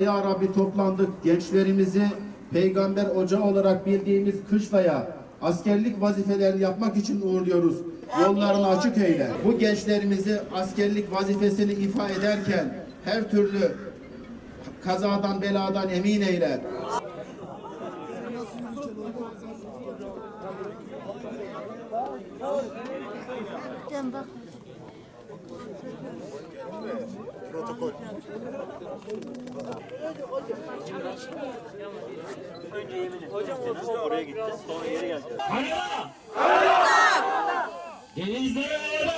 Ya Rabbi toplandık gençlerimizi peygamber ocağı olarak bildiğimiz kışlaya askerlik vazifelerini yapmak için uğurluyoruz. Yollarını açık eyle. Bu gençlerimizi askerlik vazifesini ifa ederken her türlü kazadan beladan emin eyle. Gel bak. Oraya gitti. Sonra geri geldi. Kanada! Kanada! Denizde havada!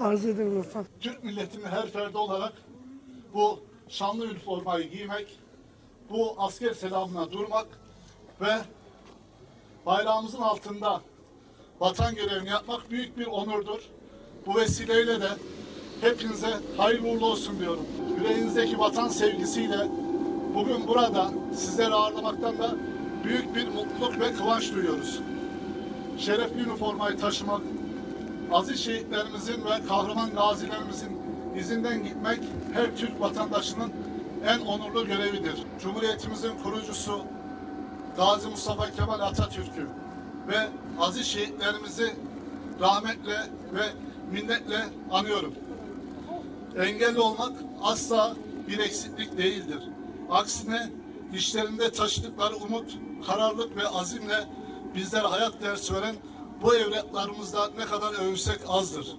Arz edin lütfen. Türk milletinin her ferdi olarak bu şanlı üniformayı giymek, bu asker selamına durmak ve bayrağımızın altında vatan görevini yapmak büyük bir onurdur. Bu vesileyle de hepinize hayırlı uğurlu olsun diyorum. Yüreğinizdeki vatan sevgisiyle bugün burada sizleri ağırlamaktan da büyük bir mutluluk ve kıvanç duyuyoruz. Şerefli üniformayı taşımak, aziz şehitlerimizin ve kahraman gazilerimizin izinden gitmek her Türk vatandaşının en onurlu görevidir. Cumhuriyetimizin kurucusu Gazi Mustafa Kemal Atatürk'ü ve aziz şehitlerimizi rahmetle ve minnetle anıyorum. Engelli olmak asla bir eksiklik değildir. Aksine işlerinde taşıdıkları umut, kararlılık ve azimle bizlere hayat dersi veren bu evlatlarımızda ne kadar övünsek azdır.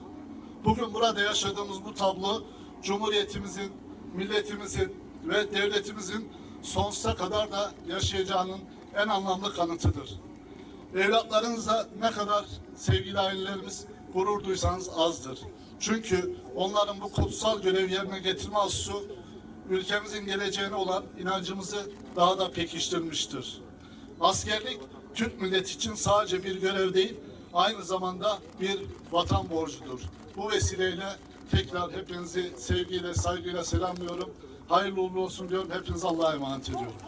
Bugün burada yaşadığımız bu tablo Cumhuriyetimizin, milletimizin ve devletimizin sonsuza kadar da yaşayacağının en anlamlı kanıtıdır. Evlatlarınızla ne kadar sevgili ailelerimiz gurur duysanız azdır. Çünkü onların bu kutsal görevi yerine getirme hususu ülkemizin geleceğine olan inancımızı daha da pekiştirmiştir. Askerlik Türk milleti için sadece bir görev değil, aynı zamanda bir vatan borcudur. Bu vesileyle tekrar hepinizi sevgiyle, saygıyla selamlıyorum. Hayırlı uğurlu olsun diyorum. Hepinize Allah'a emanet ediyorum.